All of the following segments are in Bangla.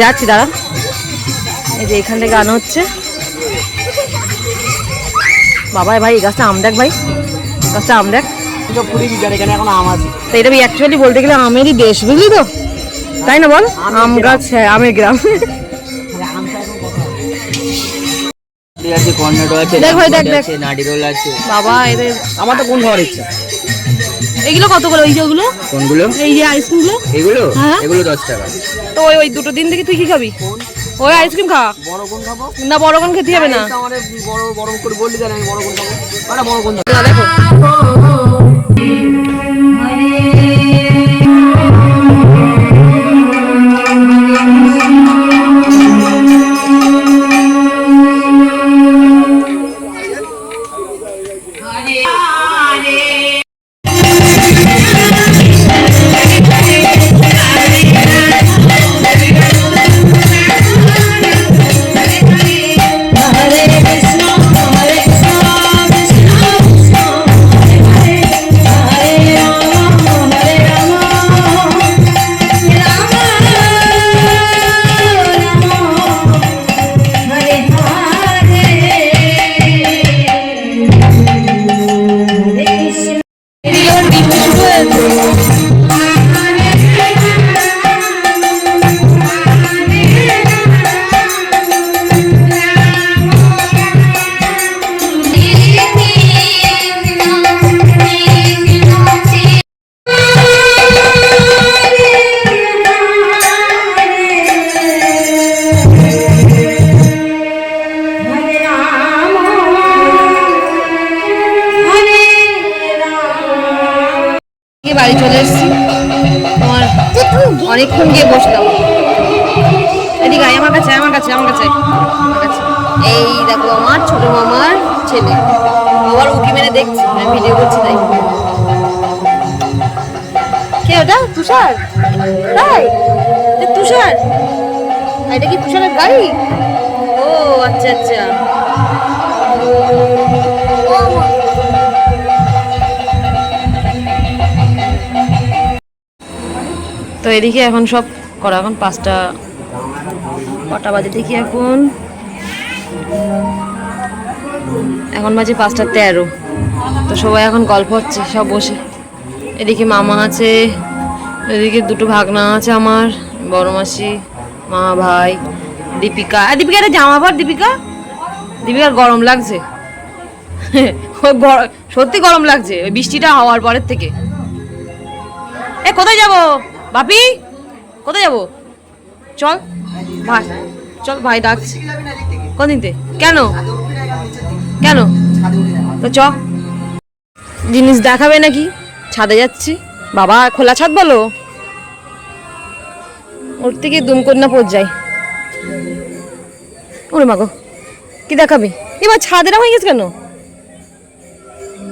যাচ্ছি দাঁড়া এই যে এখান থেকে আনা হচ্ছে। বাবা ভাই এই গাছটা আম দেখ ভাই। গাছটা আম দেখ। তো এটা অ্যাকচুয়ালি বলতে গেলে আমেরই দেশ বুঝলি তো? তাই না বল? আম গাছ হ্যাঁ আমের গ্রাম। দেখ ভাই, দেখ, দেখ। বাবা এদের আমার তো কোন খাওয়ার ইচ্ছা? এগুলো কত করে ওই যেগুলো কোনগুলো? এই যে আইসক্রিমগুলো এগুলো? হ্যাঁ। এগুলো দশ টাকা। তো ওই ওই দুটো দিন থেকে তুই কি খাবি? ওই আইসক্রিম খা। বড় কোন খাব? না বড় কোন খেতে হবে না। আমার ছেলে আবার উকি মেরে দেখছি, আমি ভিডিও করছি তাই। কে ওটা? তুষার? তাই তুষার? এটা কি তুষারের গাড়ি? ও আচ্ছা আচ্ছা। তো এদিকে এখন সব করা, এখন পাঁচটা, কটা বাজে দেখি এখন। এখন বাজে পাঁচটা তেরো। তো সবাই এখন গল্প হচ্ছে, সব বসে। এদিকে মামা আছে, এদিকে দুটো ভাগনা আছে আমার, বড় মাসি, মা, ভাই, দীপিকা। আর দীপিকা একটা জামা পর দীপিকা? দীপিকার গরম লাগছে। সত্যি গরম লাগছে, ওই বৃষ্টিটা হওয়ার পরের থেকে। এ, কোথায় যাব? বাপি? কোথায় যাব? চল, ভাই চল, ভাই ডাকছি। কদিনতে কেন? কেন? তো চ। জিনিস দেখাবে নাকি? ছাদে যাচ্ছি। বাবা খোলা ছাদ বলো? ওর থেকে দুমকন্যা পর যাই। ওরে মাগো কি দেখাবি? এবার ছাদেরা হয়ে গেছে কেন?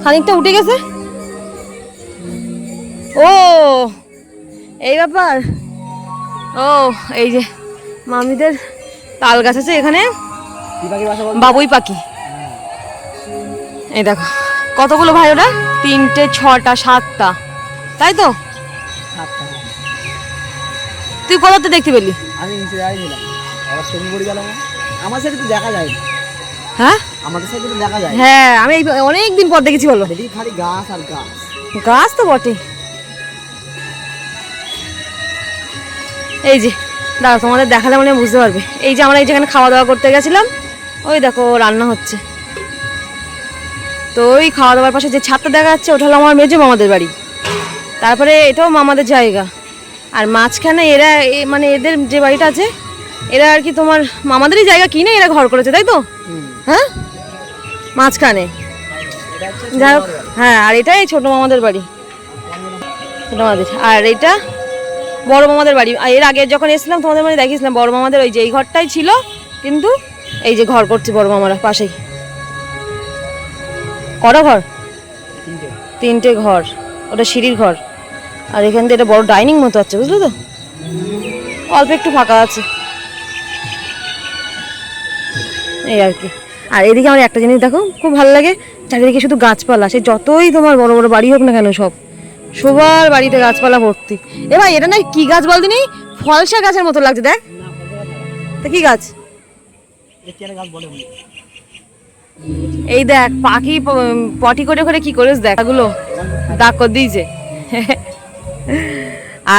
খানিকটা উঠে গেছে? ও এই ব্যাপার। ও এই যে মামিদের তাল গাছ আছে এখানে। বাবুই পাখি। এই দেখো কতগুলো ভাই ওরা তিনটে ছটা সাতটা। তাই তো? তুই কোথাতে দেখতে পেলি? আমি নিচে দাঁড়িয়েছিলাম আবার পড়ে গেলাম আমার সাথে তো দেখা যায় হ্যাঁ? আমাদের সাথে তো দেখা যায় হ্যাঁ আমি অনেক দিন পর দেখেছি বলো। খালি গাছ আর গাছ। গাছ তো বটে এই যে দাঁড়া তোমাদের দেখালে মানে বুঝতে পারবে। এই যে আমরা এই যেখানে খাওয়া দাওয়া করতে গেছিলাম ওই দেখো রান্না হচ্ছে। তো ওই খাওয়া দাওয়ার পাশে যে ছাদটা দেখা যাচ্ছে ওটা হলো আমার মেজো মামাদের বাড়ি। তারপরে এটাও মামাদের জায়গা। আর মাঝখানে এরা মানে এদের যে বাড়িটা আছে এরা আর কি তোমার মামাদেরই জায়গা কিনে এরা ঘর করেছে তাই তো? হ্যাঁ? মাঝখানে। যাই হোক হ্যাঁ আর এটাই ছোট মামাদের বাড়ি। ছোট মামাদের আর এটা বড় মামাদের বাড়ি। আর এর আগে যখন এসেছিলাম তোমাদের মানে দেখিয়েছিলাম বড় মামাদের ওই যে এই ঘরটাই ছিল কিন্তু এই যে ঘর করছে বড় মামারা পাশেই। কটা ঘর? তিনটে। ঘর। ওটা সিঁড়ির ঘর। আর এখান থেকে এটা বড় ডাইনিং মতো আছে বুঝলে তো? অল্প একটু ফাঁকা আছে। এই আর কি। আর এদিকে আমার একটা জিনিস দেখো খুব ভালো লাগে। চারিদিকে শুধু গাছপালা সে যতই তোমার বড় বড় বাড়ি হোক না কেন সব। সবার বাড়িতে গাছপালা ভর্তি। এ ভাই এটা না কি গাছ বলতে নেই ফলসা গাছের মতো লাগছে দেখ। তা কি গাছ? এই দেখ, পাখি পটি করে করে কি করিস দেখ, এগুলো দাগ করে দিয়েছে।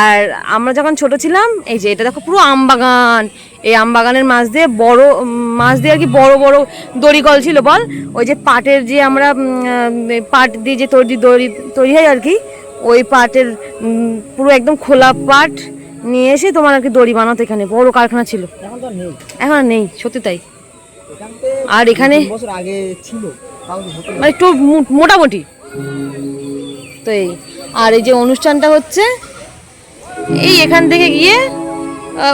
আর আমরা যখন ছোট ছিলাম, এই যে এটা দেখো পুরো আম বাগান। এই আম বাগানের মাছ দিয়ে বড় মাছ দিয়ে আর কি বড় বড় দড়ি কল ছিল, বল? ওই যে পাটের যে আমরা পাট দিয়ে যে তৈরি দড়ি তৈরি হয় আর কি, ওই পাটের পুরো একদম খোলা পাট নিয়ে এসে তোমার আর কি দড়ি বানাতো এখানে। বড় কারখানা ছিল। এখন নেই, সত্যি তাই। আর এখানে বছর আগে ছিল। মানে একটু মোটামুটি। তো এই আর এই যে অনুষ্ঠানটা হচ্ছে এই এখান থেকে গিয়ে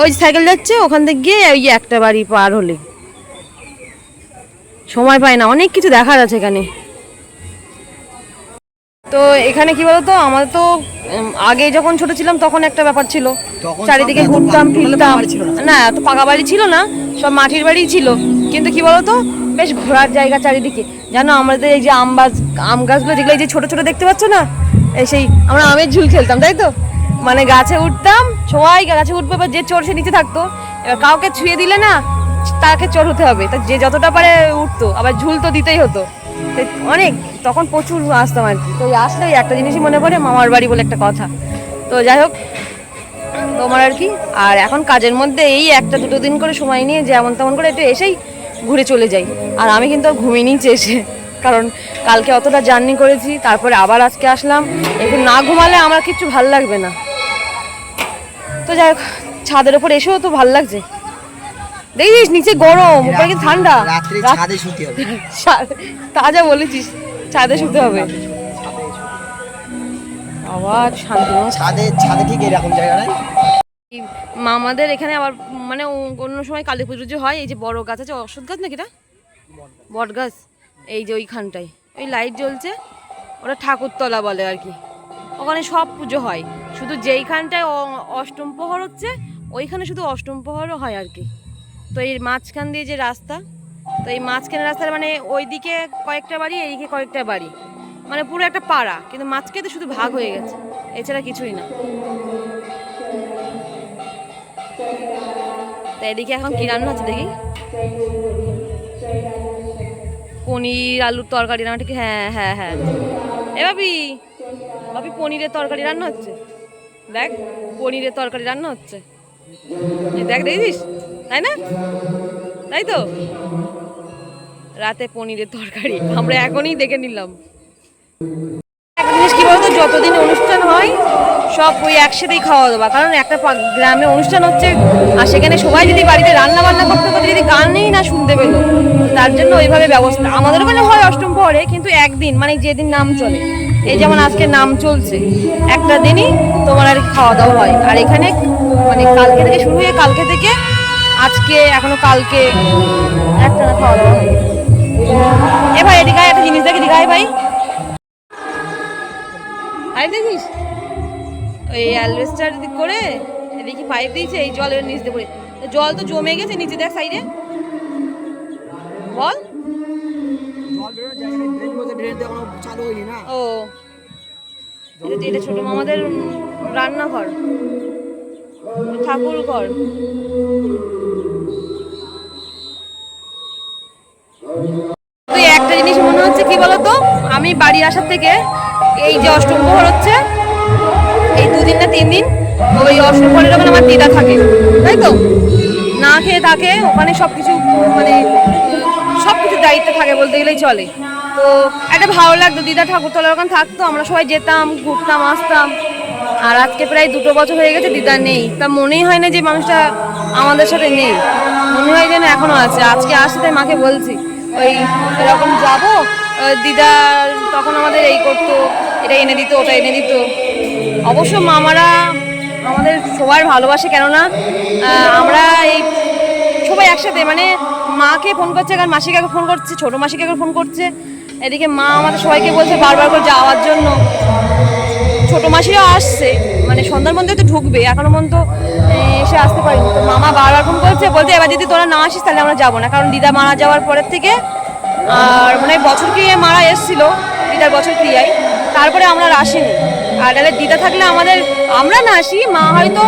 ওই যে সাইকেল যাচ্ছে ওখান থেকে গিয়ে ওই একটা বাড়ি পার হলে। সময় পায় না অনেক কিছু দেখার আছে এখানে। তো এখানে কি বলতো আমাদের তো আগে যখন ছোট ছিলাম তখন একটা ব্যাপার ছিল। চারিদিকে ঘুরতাম ফিরতাম। না। এত পাকা বাড়ি ছিল না। সব মাটির বাড়ি ছিল। কিন্তু কি বলতো? বেশ ঘোরার জায়গা চারিদিকে। জানো, আমাদের এই যে আম গাছ আম গাছগুলো যেগুলো এই যে ছোট ছোট দেখতে পাচ্ছ না? সেই আমরা আমের ঝুল খেলতাম, তাই তো? মানে গাছে উঠতাম, সবাই গাছে উঠবে, এবার যে চোর সে নিচে থাকতো। এবার কাউকে ছুঁয়ে দিলে না, তাকে চোর হতে হবে। তা যে যতটা পারে উঠতো, আবার ঝুল তো দিতেই হতো। অনেক, তখন প্রচুর আসতাম আর কি। তো আসলে একটা জিনিসই মনে পড়ে মামার বাড়ি বলে একটা কথা। তো যাই হোক তোমার আর কি। আর এখন কাজের মধ্যে এই একটা দুটো দিন করে সময় নিয়ে যেমন তেমন করে একটু এসেই ঘুরে চলে যাই। আর আমি কিন্তু ঘুমিয়ে নিয়েছি এসে। কারণ কালকে অতটা জার্নি করেছি তারপরে আবার আজকে আসলাম। একটু না ঘুমালে আমার কিচ্ছু ভালো লাগবে না। তো যাই হোক ছাদের ওপর এসেও তো ভালো লাগছে। দেখিস নিচে গরম উপরে কি ঠান্ডা। তা যা বলেছিস ছাদে শুতে হবে। আবার শান্তি ছাদে ছাদে ঠিক এরকম জায়গা নাই? মামাদের এখানে আবার মানে অন্য সময় কালী পুজো যে হয় এই যে বড় গাছ আছে অশ্বত গাছ নাকি এটা? বট গাছ। এই যে ওইখানটায়। ওই লাইট জ্বলছে ওটা ঠাকুরতলা বলে আর কি। ওখানে সব পুজো হয়। শুধু যেইখানটায় অষ্টম প্রহর হচ্ছে ওইখানে শুধু অষ্টম প্রহরও হয় আর কি। তো এই মাঝখান দিয়ে যে রাস্তা তো এই মাঝখানের রাস্তার মানে ওইদিকে কয়েকটা বাড়ি এইদিকে কয়েকটা বাড়ি। মানে পুরো একটা পাড়া, কিন্তু মাঝখানে শুধু ভাগ হয়ে গেছে। এছাড়া কিছুই না। তাই এদিকে এখন কি রান্না হচ্ছে দেখি? পনির, আলুর তরকারি রান্না ঠিক হ্যাঁ হ্যাঁ হ্যাঁ। এ ভাবি ভাবি পনিরের তরকারি রান্না হচ্ছে? দেখ, পনিরের তরকারি রান্না হচ্ছে। দেখ দেখছিস তাই না? তাই তো? রাতে পনিরের তরকারি, আমরা এখনই দেখে নিলাম। কি বলতো, যতদিন অনুষ্ঠান হয়, সব ওই একসাথেই খাওয়া দাওয়া। কারণ একটা গ্রামে অনুষ্ঠান হচ্ছে, আর সেখানে সবাই যদি বাড়িতে রান্না বান্না করতে করতে যদি গানই না শুনতে পেল তার জন্য ওইভাবে ব্যবস্থা আমাদের ওখানে হয় অষ্টম পরে কিন্তু একদিন মানে যেদিন নাম চলে। এই যেমন আজকে নাম চলছে, একটা দিনই তোমার আর খাওয়া দাওয়া হয়। আর এখানে মানে কালকে থেকে শুরু হয়ে কালকে থেকে, আজকে, এখনও কালকে একটা খাওয়া দাওয়া হয়। এ ভাই, এদিকে একটা জিনিস দেখে এদিকে ভাই। আরে দেখিস? ওই অ্যালভেস্টার করে এদিকে পাইপ দিয়েছে এই জলের নিচ দিয়ে পড়ে। জল তো জমে গেছে নিচে দেখ সাইডে বল। জল ও। এটা ছোট মামাদের রান্নাঘর। ঠাকুর ঘর বাড়ি আসার থেকে এই যে অষ্টম প্রহর হচ্ছে, এই দুদিন না তিন দিন ওই অষ্টম প্রহরের ওখানে আমার দিদা থাকে, তাই তো? না খেয়ে থাকে, ওখানে সব কিছু মানে সব কিছু দায়িত্ব থাকে বলতে গেলেই চলে। তো একটা ভালো লাগতো, দিদা ঠাকুরতলার ওখানে থাকতো, আমরা সবাই যেতাম, ঘুরতাম, আসতাম। আর আজকে প্রায় দুটো বছর হয়ে গেছে দিদা নেই। তা মনেই হয় না যে মানুষটা আমাদের সাথে নেই। মনে হয় যেন এখনও আছে। আজকে আসতে মাকে বলছি, ওই এরকম যাব দিদা তখন আমাদের এই করতো এটা এনে দিত ওটা এনে দিত। অবশ্য মামারা আমাদের সবার ভালোবাসে কেননা আমরা এই সবাই একসাথে মানে মাকে ফোন করছে কারণ মাসিকে ফোন করছে ছোট মাসিকে ফোন করছে এদিকে মা আমাদের সবাইকে বলছে বারবার করে যাওয়ার জন্য। ছোট মাসিরাও আসছে মানে সন্ধ্যার মধ্যে তো ঢুকবে এখনও পর্যন্ত এ, এসে আসতে পারিনি। তো মামা বারবার ফোন করছে বলতে এবার যদি তোরা না আসিস তাহলে আমরা যাব না। কারণ দিদা মারা যাওয়ার পরের থেকে আর মানে বছর ক্রিয়ায় মারা এসেছিল, দিদার বছর ক্রিয়ায়। তারপরে আমরা আর আসিনি। আড়ালে দিদা থাকলে আমাদের, আমরা না আসি, মা হয়তো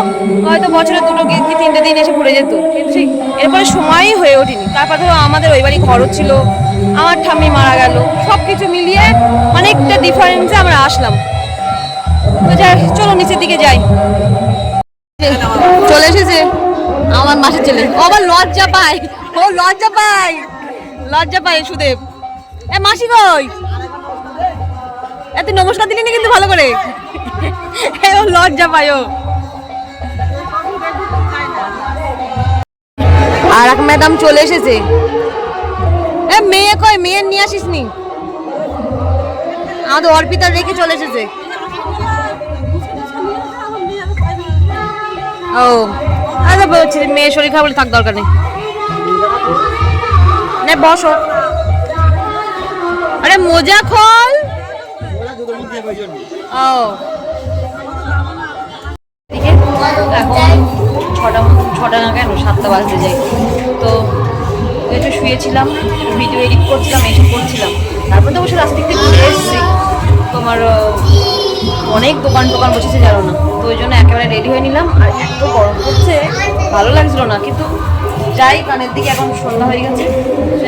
হয়তো বছরে দুটো কি তিনটে দিন এসে ঘুরে যেত, কিন্তু এরপরে সময়ই হয়ে ওঠেনি। তারপর ধরো আমাদের ওই বাড়ি খরচ ছিল, আমার ঠাম্মি মারা গেল সব কিছু মিলিয়ে অনেকটা ডিফারেন্সে আমরা আসলাম। তো যাই, চলো নিচের দিকে যাই। চলে এসেছে আমার মাসের ছেলে। ও আবার লজ্জা পায়, ও লজ্জা পায়। লজ্জা পায় সুদেব। এ মাসি কই? এ, তুই নমস্কার দিলি না কিন্তু ভালো করে? লজ্জা পায় ও। আর এক ম্যাডাম চলে এসেছে। এ, মেয়ে কই? মেয়ে নিয়ে আসিস নি? আমাদের অর্পিতা রেখে চলে এসেছে। ও, আরে বলছি, মেয়ে শরীর হলে থাক, দরকার নেই। নে বসো। আরে মোজা খোল। ও। এখন ছটা ছটা না কেন সাতটা বাজতে যাই তো একটু শুয়েছিলাম ভিডিও এডিট করছিলাম, এইসব করছিলাম। তারপর তো অবশ্য রাস্তা থেকে ঘুরে এসেছি। তোমার অনেক দোকান টোকান বসেছে, জানো না? তো ওই জন্য একেবারে রেডি হয়ে নিলাম। আর এত গরম পড়ছে, ভালো লাগছিল না, কিন্তু যাই, কানের দিকে এখন সন্ধ্যা হয়ে গেছে।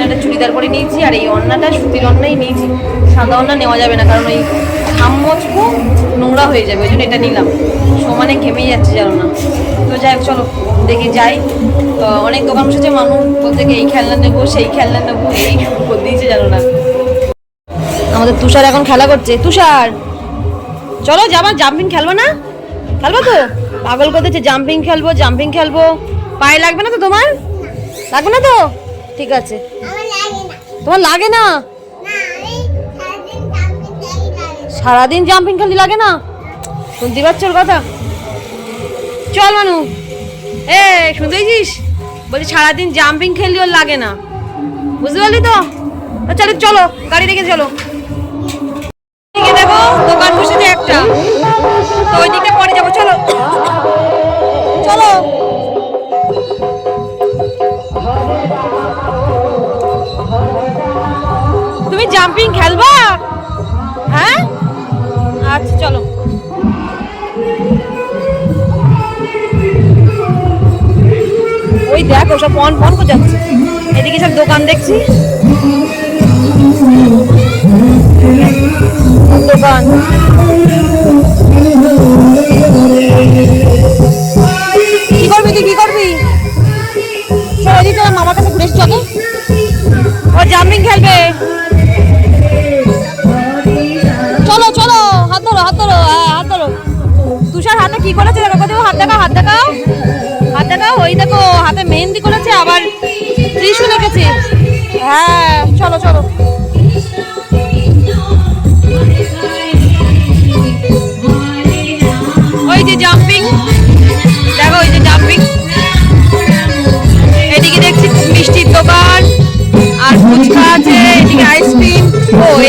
একটা চুড়িদার পরে নিয়েছি, আর এই অন্নাটা, সুতির অন্নাই নিয়েছি। সাদা অন্না নেওয়া যাবে না, কারণ ওই ঘাম খুব নোংরা হয়ে যাবে, ওই জন্য এটা নিলাম। সমানে ঘেমেই যাচ্ছে, জানো না? তো যাই হোক, চলো, দেখি যাই। তো অনেক দোকান বসেছে, মানুষ বলতে এই খেলনা নেব, সেই খেলনা নেব এই করে দিয়েছে, জানো না? আমাদের তুষার এখন খেলা করছে। তুষার! চলো যাবা জাম্পিং খেলব না? খেলব তো? পাগল করতেছে জাম্পিং খেলব জাম্পিং খেলব। পায়ে লাগবে না তো তোমার? লাগবে না তো? ঠিক আছে। তোমার লাগে না? সারাদিন জাম্পিং খেলতে লাগে না? শুনতে পাচ্ছ ওর কথা? চল মানু। এ শুনতে পেয়েছিস? বলছি সারাদিন জাম্পিং খেললি ওর লাগে না। বুঝতে পারলি তো? তো চলো চলো, গাড়ি রেখে চলো। দেখো, দোকান বসেছে তো ওই দিকটা পরে যাব, চলো। চলো। তুমি জাম্পিং খেলবা? হ্যাঁ? আচ্ছা চলো। ওই দেখো সব পন পন করে যাচ্ছে? এদিকে সব দোকান দেখছি। দোকান। তুই কি করবি? চল এদিকে মামার কাছে ঘুরে চলো ও জাম্পিং খেলবে। চলো চলো, হাত ধরো হাত ধরো হ্যাঁ হাত ধরো। তুষার হাতে কি করেছে দেখো দেখো হাত দেখাও হাত দেখাও। হাত দেখাও, ওই দেখো, হাতে মেহেন্দি করেছে, আবার ত্রিশু রেখেছে হ্যাঁ চলো চলো।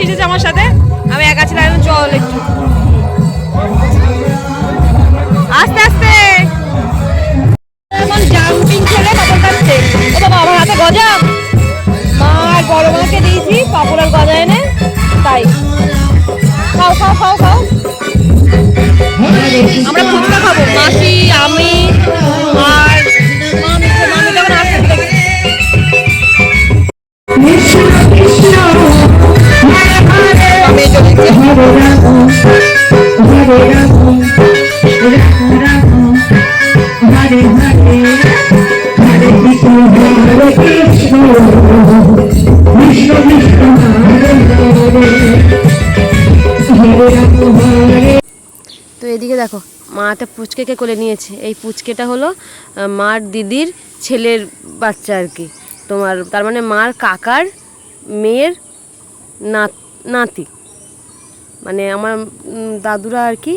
মাসি এসেছে আমার সাথে? আমি একা ছিলাম, এখন চল একটু। আস্তে আস্তে। জাম্পিং খেলে পাপড় কাটছে ও বাবা, আমার হাতে গজা মা, আর বড় মাকে দিয়েছি, পাপড় আর গজা এনে। তাই। খাও খাও খাও খাও। একটা পুচকেকে কোলে নিয়েছে। এই পুচকেটা হলো মার দিদির ছেলের বাচ্চা আর কি। তোমার, তার মানে মার কাকার মেয়ের নাত, নাতি। মানে আমার দাদুরা আর কি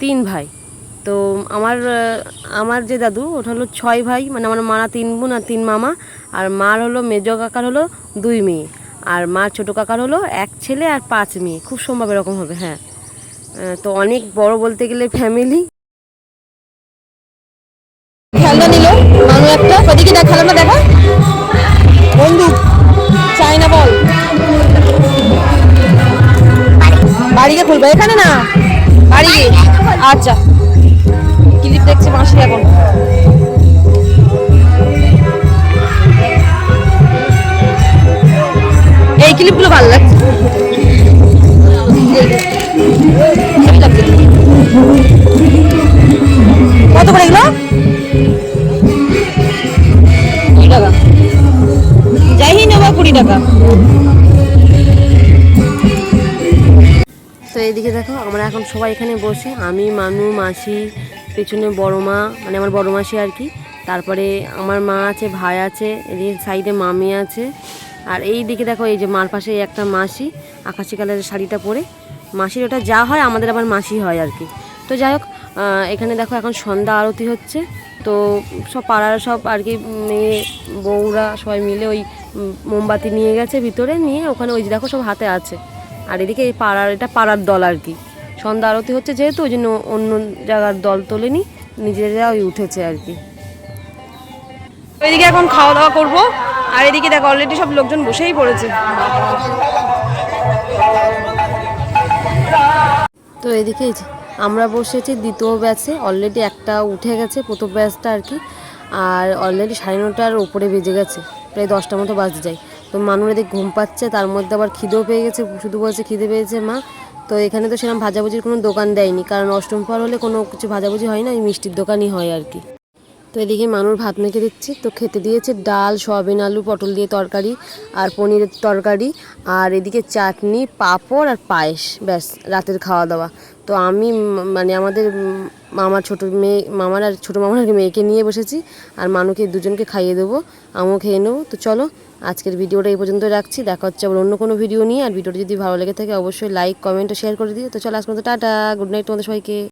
তিন ভাই। তো আমার আমার যে দাদু, ওটা হলো ছয় ভাই মানে আমার মারা তিন বোন আর তিন মামা। আর মার হলো, মেজ কাকার হলো দুই মেয়ে। আর মার ছোটো কাকার হলো এক ছেলে আর পাঁচ মেয়ে। খুব সম্ভব এরকম হবে হ্যাঁ। তো অনেক বড় বলতে গেলে ফ্যামিলি খেলনা নিল মানুষ একটা। ওদিকে দেখ, খেলনা দেখা। বন্দুক চাইনা বল। বাড়িকে খুলবে, এখানে না। বাড়ি। আচ্ছা। ক্লিপ দেখছে মাসি এখন। এই ক্লিপগুলো ভালো লাগছে। কত করে এগুলো? টাকা। তো এইদিকে দেখো, আমরা এখন সবাই এখানে বসে, আমি, মানু, মাসি, পেছনে বড় মা মানে আমার বড় মাসি আর কি। তারপরে আমার মা আছে, ভাই আছে, এদিকে সাইডে মামি আছে। আর এই দিকে দেখো, এই যে মার পাশে একটা মাসি, আকাশি কালারের শাড়িটা পরে। মাসির ওটা যা হয়, আমাদের আবার মাসি হয় আর কি। তো যাই হোক এখানে দেখো, এখন সন্ধ্যা আরতি হচ্ছে। তো সব পাড়ার সব আর কি মেয়ে বউরা সবাই মিলে ওই মোমবাতি নিয়ে গেছে ভিতরে নিয়ে ওখানে ওই যে দেখো সব হাতে আছে। আর এদিকে এই পাড়ার এটা পাড়ার দল আর কি। সন্ধ্যা আরতি হচ্ছে যেহেতু ওই জন্য অন্য জায়গার দল তোলেনি নিজেরা ওই উঠেছে আর কি। এদিকে এখন খাওয়া দাওয়া করব আর এদিকে দেখো অলরেডি সব লোকজন বসেই পড়েছে। তো এদিকে এই যে আমরা বসেছি দ্বিতীয় ব্যাচে অলরেডি একটা উঠে গেছে প্রথম ব্যাচটা আর কি। আর অলরেডি সাড়ে নটার উপরে বেজে গেছে। প্রায় দশটার মতো বাজে যায়। তো মানুষ এদিকে ঘুম পাচ্ছে, তার মধ্যে আবার খিদেও পেয়ে গেছে। শুধু বলছে খিদে পেয়েছে মা। তো এখানে তো সেরকম ভাজাভুজির কোনো দোকান দেয়নি। কারণ অষ্টম পর হলে কোনো কিছু ভাজাভুজি হয় না এই মিষ্টির দোকানই হয় আর কি। তো এদিকে মানুষ ভাত মেখে দিচ্ছি। তো খেতে দিয়েছে ডাল, সয়াবিন আলু, পটল দিয়ে তরকারি আর পনিরের তরকারি আর এদিকে চাটনি, পাঁপড় আর পায়েস। ব্যাস, রাতের খাওয়া দাওয়া তো আমি মানে আমাদের মামার ছোটো মেয়ে, মামার আর ছোটো মামার মেয়েকে নিয়ে বসেছি আর মানুকে দুজনকে খাইয়ে দেবো, আমিও খেয়ে নেব। তো চলো, আজকের ভিডিওটা এই পর্যন্ত রাখছি। দেখা হচ্ছে আবার অন্য কোনো ভিডিও নিয়ে। আর ভিডিওটা যদি ভালো লেগে থাকে, অবশ্যই লাইক কমেন্ট শেয়ার করে দিও। তো চলো আজকে টাটা। গুড নাইট তোমাদের সবাইকে।